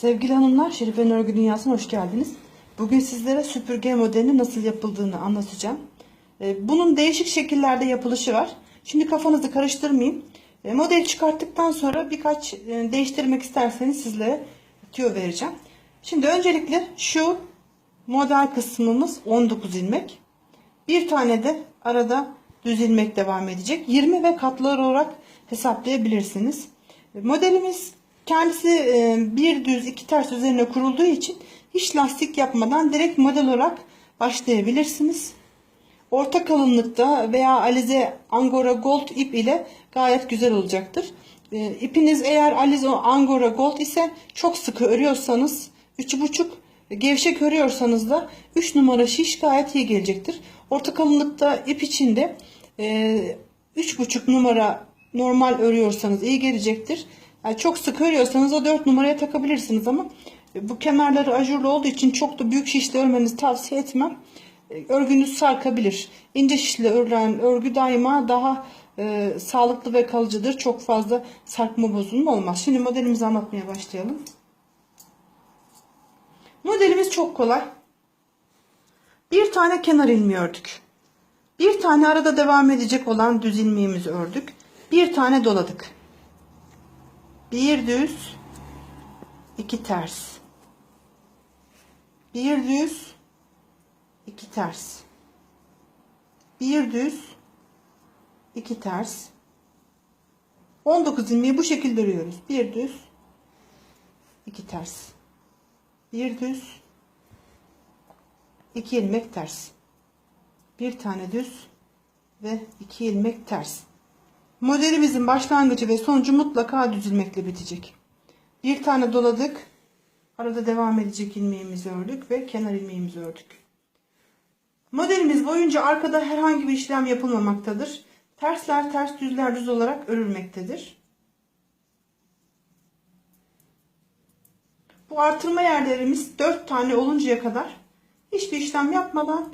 Sevgili hanımlar, Şerife'nin örgü dünyasına hoş geldiniz. Bugün sizlere süpürge modelini nasıl yapıldığını anlatacağım. Ee, Bunun değişik şekillerde yapılışı var. Şimdi kafanızı karıştırmayayım. Ee, Modeli çıkarttıktan sonra birkaç e, değiştirmek isterseniz sizlere tüyo vereceğim. Şimdi öncelikle şu model kısmımız 19 ilmek. Bir tane de arada düz ilmek devam edecek. 20 ve katlar olarak hesaplayabilirsiniz. Modelimiz kendisi e, bir düz iki ters üzerine kurulduğu için hiç lastik yapmadan direkt model olarak başlayabilirsiniz. Orta kalınlıkta veya alize angora gold ip ile gayet güzel olacaktır. E, İpiniz eğer alize angora gold ise çok sıkı örüyorsanız 3,5 gevşek örüyorsanız da 3 numara şiş gayet iyi gelecektir. Orta kalınlıkta ip içinde e, 3,5 numara normal örüyorsanız iyi gelecektir. Yani çok sık örüyorsanız o 4 numaraya takabilirsiniz ama bu kemerleri ajurlu olduğu için çok da büyük şişle örmenizi tavsiye etmem. E, Örgünüz sarkabilir. İnce şişle örülen örgü daima daha e, sağlıklı ve kalıcıdır. Çok fazla sarkma bozulma olmaz. Şimdi modelimizi anlatmaya başlayalım. Modelimiz çok kolay. Bir tane kenar ilmeği ördük. Bir tane arada devam edecek olan düz ilmeğimizi ördük. Bir tane doladık. Bir düz, iki ters. Bir düz, iki ters. Bir düz, iki ters. 19 ilmeği bu şekilde örüyoruz. Bir düz, iki ters. Bir düz, iki ilmek ters. Bir tane düz ve iki ilmek ters. Modelimizin başlangıcı ve sonucu mutlaka düz ilmekle bitecek. Bir tane doladık. Arada devam edecek ilmeğimizi ördük ve kenar ilmeğimizi ördük. Modelimiz boyunca arkada herhangi bir işlem yapılmamaktadır. Tersler ters düzler düz olarak örülmektedir. Bu artırma yerlerimiz 4 tane oluncaya kadar hiçbir işlem yapmadan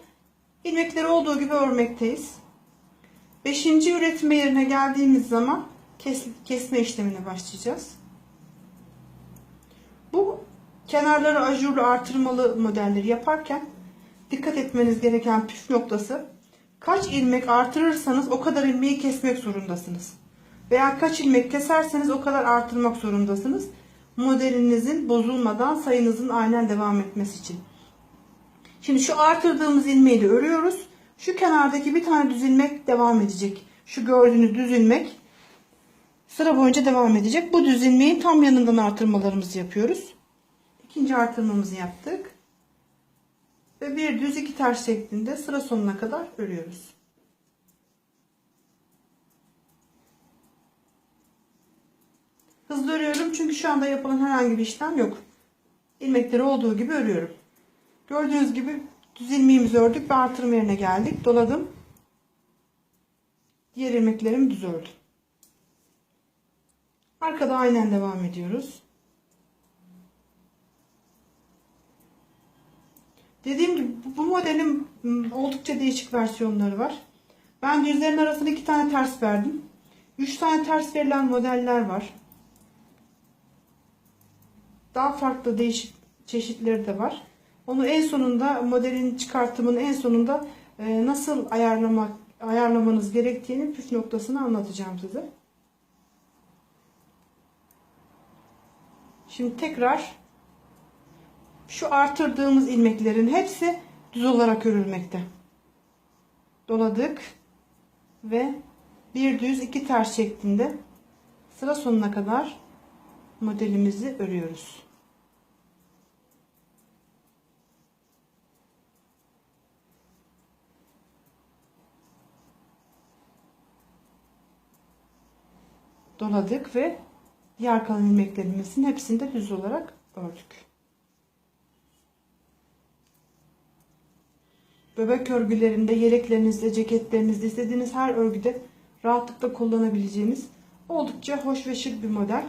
ilmekleri olduğu gibi örmekteyiz. Beşinci üretme yerine geldiğimiz zaman kes, kesme işlemine başlayacağız. Bu kenarları ajurlu artırmalı modelleri yaparken dikkat etmeniz gereken püf noktası kaç ilmek artırırsanız o kadar ilmeği kesmek zorundasınız. Veya kaç ilmek keserseniz o kadar artırmak zorundasınız. Modelinizin bozulmadan sayınızın aynen devam etmesi için. Şimdi şu artırdığımız ilmeği de örüyoruz. Şu kenardaki bir tane düz ilmek devam edecek. Şu gördüğünüz düz ilmek sıra boyunca devam edecek. Bu düz ilmeğin tam yanından artırmalarımızı yapıyoruz. İkinci artırmamızı yaptık. Ve bir düz iki ters şeklinde sıra sonuna kadar örüyoruz. Hızlı örüyorum çünkü şu anda yapılan herhangi bir işlem yok. İlmekleri olduğu gibi örüyorum. Gördüğünüz gibi düz ilmeğimizi ördük ve artırma yerine geldik. Doladım. Diğer ilmeklerimi düz ördüm. Arkada aynen devam ediyoruz. Dediğim gibi bu modelin oldukça değişik versiyonları var. Ben düzlerin arasına iki tane ters verdim. Üç tane ters verilen modeller var. Daha farklı değişik çeşitleri de var. Onu en sonunda modelin çıkartımını en sonunda e, nasıl ayarlamak ayarlamanız gerektiğini püf noktasını anlatacağım size. Şimdi tekrar şu artırdığımız ilmeklerin hepsi düz olarak örülmekte. Doladık ve bir düz iki ters şeklinde sıra sonuna kadar modelimizi örüyoruz. Doladık ve diğer kalan ilmeklerimizin hepsini de düz olarak ördük. Bebek örgülerinde, yeleklerinizde, ceketlerinizde istediğiniz her örgüde rahatlıkla kullanabileceğiniz oldukça hoş ve şık bir model.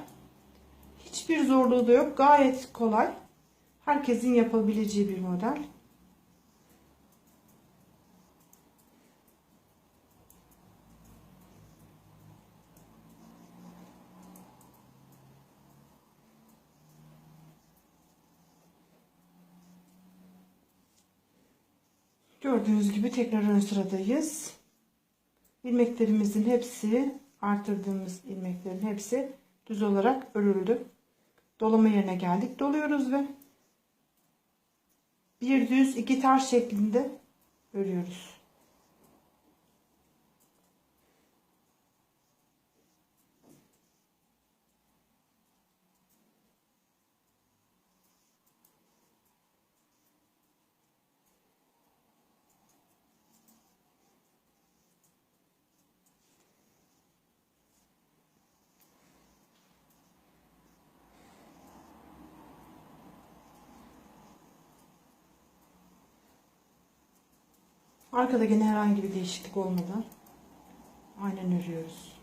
Hiçbir zorluğu da yok. Gayet kolay. Herkesin yapabileceği bir model. Gördüğünüz gibi tekrar ön sıradayız. İlmeklerimizin hepsi artırdığımız ilmeklerin hepsi düz olarak örüldü. Dolama yerine geldik. Doluyoruz ve bir düz iki ters şeklinde örüyoruz. Arkada yine herhangi bir değişiklik olmadan aynen örüyoruz.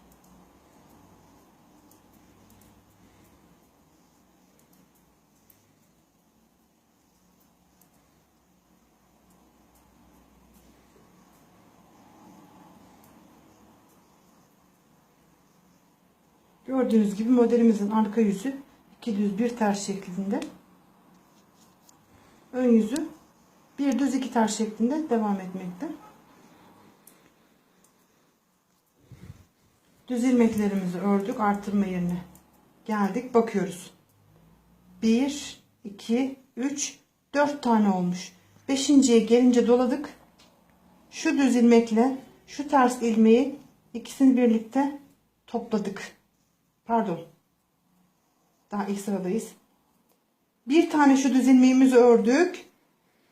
Gördüğünüz gibi modelimizin arka yüzü iki düz bir ters şeklinde. Ön yüzü bir düz iki ters şeklinde devam etmekte. Düz ilmeklerimizi ördük. Artırma yerine geldik. Bakıyoruz. 1, 2, 3, 4 tane olmuş. Beşinciye gelince doladık. Şu düz ilmekle şu ters ilmeği ikisini birlikte topladık. Pardon. Daha ilk sıradayız. Bir tane şu düz ilmeğimizi ördük.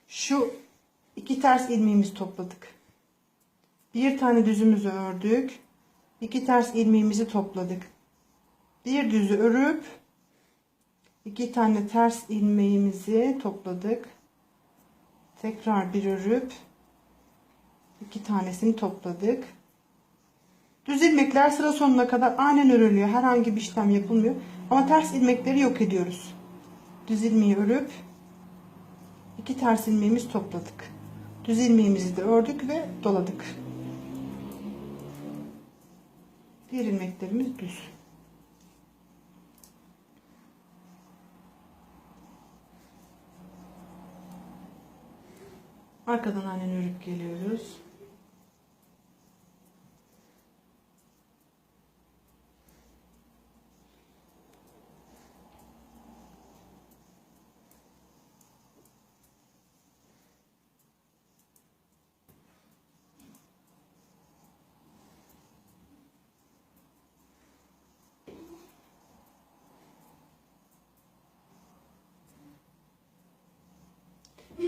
Şu iki ters ilmeğimizi topladık. Bir tane düzümüzü ördük. iki ters ilmeğimizi topladık. Bir düzü örüp iki tane ters ilmeğimizi topladık. Tekrar bir örüp iki tanesini topladık. Düz ilmekler sıra sonuna kadar aynen örülüyor. Herhangi bir işlem yapılmıyor. Ama ters ilmekleri yok ediyoruz. Düz ilmeği örüp iki ters ilmeğimiz topladık. Düz ilmeğimizi de ördük ve doladık. Diğer ilmeklerimiz düz. Arkadan aynen örüp geliyoruz.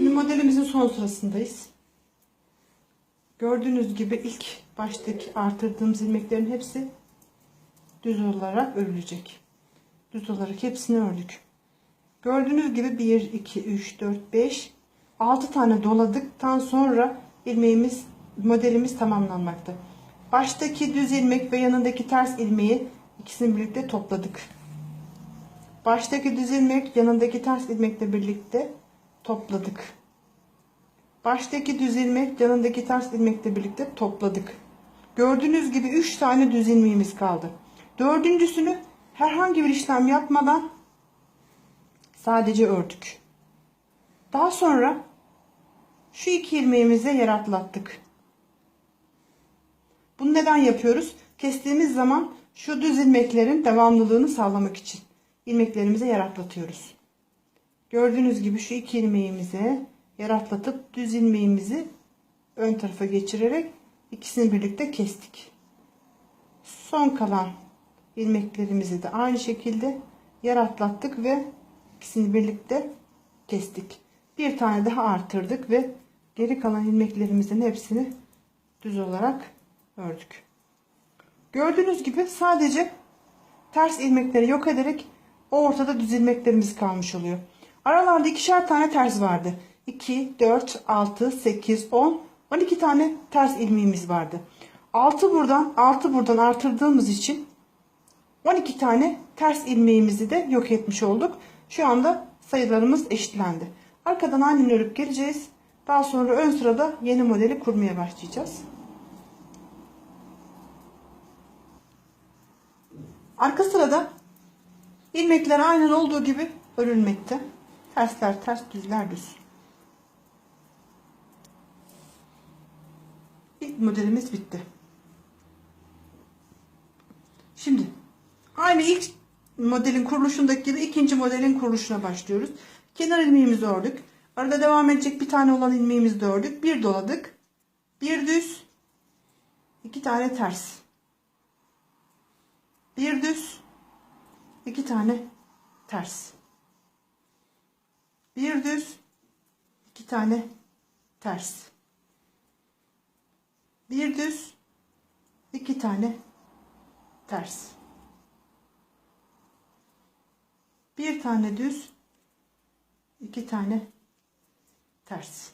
Şimdi modelimizin son sırasındayız. Gördüğünüz gibi ilk baştaki artırdığımız ilmeklerin hepsi düz olarak örülecek. Düz olarak hepsini ördük. Gördüğünüz gibi 1, 2, 3, 4, 5, 6 tane doladıktan sonra ilmeğimiz, modelimiz tamamlanmakta. Baştaki düz ilmek ve yanındaki ters ilmeği ikisini birlikte topladık. Baştaki düz ilmek yanındaki ters ilmekle birlikte topladık. Baştaki düz ilmek yanındaki ters ilmekle birlikte topladık. Gördüğünüz gibi 3 tane düz ilmeğimiz kaldı. Dördüncüsünü herhangi bir işlem yapmadan sadece ördük. Daha sonra şu iki ilmeğimize yer atlattık. Bunu neden yapıyoruz? Kestiğimiz zaman şu düz ilmeklerin devamlılığını sağlamak için ilmeklerimize yer atlatıyoruz. Gördüğünüz gibi şu iki ilmeğimize yer atlatıp düz ilmeğimizi ön tarafa geçirerek ikisini birlikte kestik. Son kalan ilmeklerimizi de aynı şekilde yer atlattık ve ikisini birlikte kestik. Bir tane daha artırdık ve geri kalan ilmeklerimizin hepsini düz olarak ördük. Gördüğünüz gibi sadece ters ilmekleri yok ederek o ortada düz ilmeklerimiz kalmış oluyor. Aralarda ikişer tane ters vardı. 2, 4, 6, 8, 10, 12 tane ters ilmeğimiz vardı. 6 buradan 6 buradan artırdığımız için 12 tane ters ilmeğimizi de yok etmiş olduk. Şu anda sayılarımız eşitlendi. Arkadan aynen örüp geleceğiz. Daha sonra ön sırada yeni modeli kurmaya başlayacağız. Arka sırada ilmekler aynen olduğu gibi örülmekte. Tersler ters, düzler düz. İlk modelimiz bitti. Şimdi aynı ilk modelin kuruluşundaki gibi ikinci modelin kuruluşuna başlıyoruz. Kenar ilmeğimizi ördük. Arada devam edecek bir tane olan ilmeğimizi de ördük. Bir doladık. Bir düz. iki tane ters. Bir düz. iki tane ters. Bir düz. iki tane ters. Bir düz. iki tane ters. Bir tane düz, iki tane ters.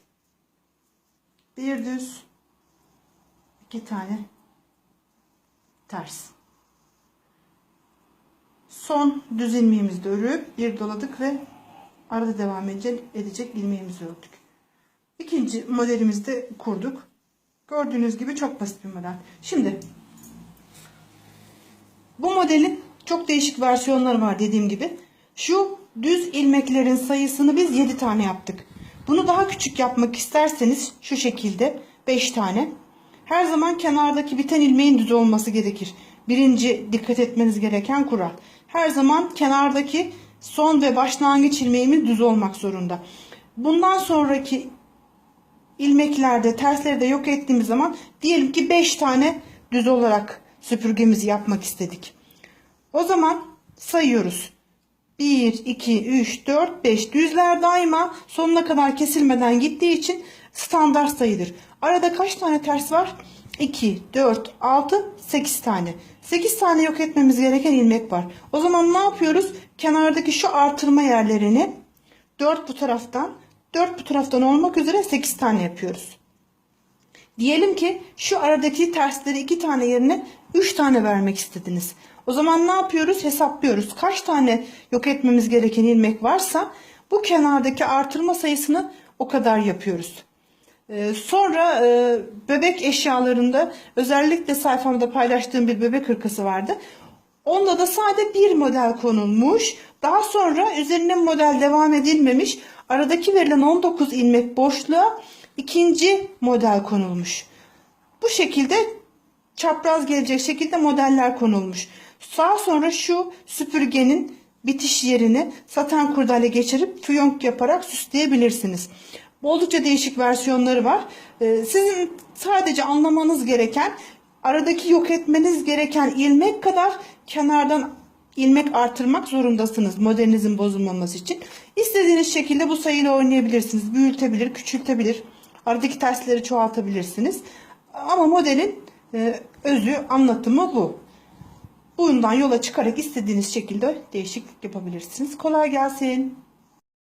Bir düz, iki tane ters. Son düz ilmeğimizi örüp bir doladık ve arada devam edecek, edecek ilmeğimizi ördük. İkinci modelimizi de kurduk. Gördüğünüz gibi çok basit bir model. Şimdi bu modelin çok değişik versiyonları var dediğim gibi. Şu düz ilmeklerin sayısını biz 7 tane yaptık. Bunu daha küçük yapmak isterseniz şu şekilde 5 tane. Her zaman kenardaki biten ilmeğin düz olması gerekir. Birinci dikkat etmeniz gereken kural. Her zaman kenardaki son ve başlangıç ilmeğimiz düz olmak zorunda. Bundan sonraki ilmeklerde tersleri de yok ettiğimiz zaman diyelim ki 5 tane düz olarak süpürgemizi yapmak istedik. O zaman sayıyoruz. 1, 2, 3, 4, 5 düzler daima sonuna kadar kesilmeden gittiği için standart sayıdır. Arada kaç tane ters var? 2, 4, 6, 8 tane. 8 tane yok etmemiz gereken ilmek var. O zaman ne yapıyoruz? Kenardaki şu artırma yerlerini 4 bu taraftan 4 bu taraftan olmak üzere 8 tane yapıyoruz. Diyelim ki şu aradaki tersleri 2 tane yerine 3 tane vermek istediniz. O zaman ne yapıyoruz? Hesaplıyoruz. Kaç tane yok etmemiz gereken ilmek varsa bu kenardaki artırma sayısını o kadar yapıyoruz. Ee, sonra e, bebek eşyalarında özellikle sayfamda paylaştığım bir bebek hırkası vardı. Onda da sade bir model konulmuş. Daha sonra üzerine model devam edilmemiş. Aradaki verilen 19 ilmek boşluğa ikinci model konulmuş. Bu şekilde çapraz gelecek şekilde modeller konulmuş. Daha sonra şu süpürgenin bitiş yerini saten kurdale geçirip fiyonk yaparak süsleyebilirsiniz. Oldukça değişik versiyonları var. Ee, Sizin sadece anlamanız gereken aradaki yok etmeniz gereken ilmek kadar kenardan ilmek artırmak zorundasınız modelinizin bozulmaması için. İstediğiniz şekilde bu sayıyla oynayabilirsiniz. Büyütebilir, küçültebilir. Aradaki tersleri çoğaltabilirsiniz. Ama modelin e, özü, anlatımı bu. Bundan yola çıkarak istediğiniz şekilde değişiklik yapabilirsiniz. Kolay gelsin.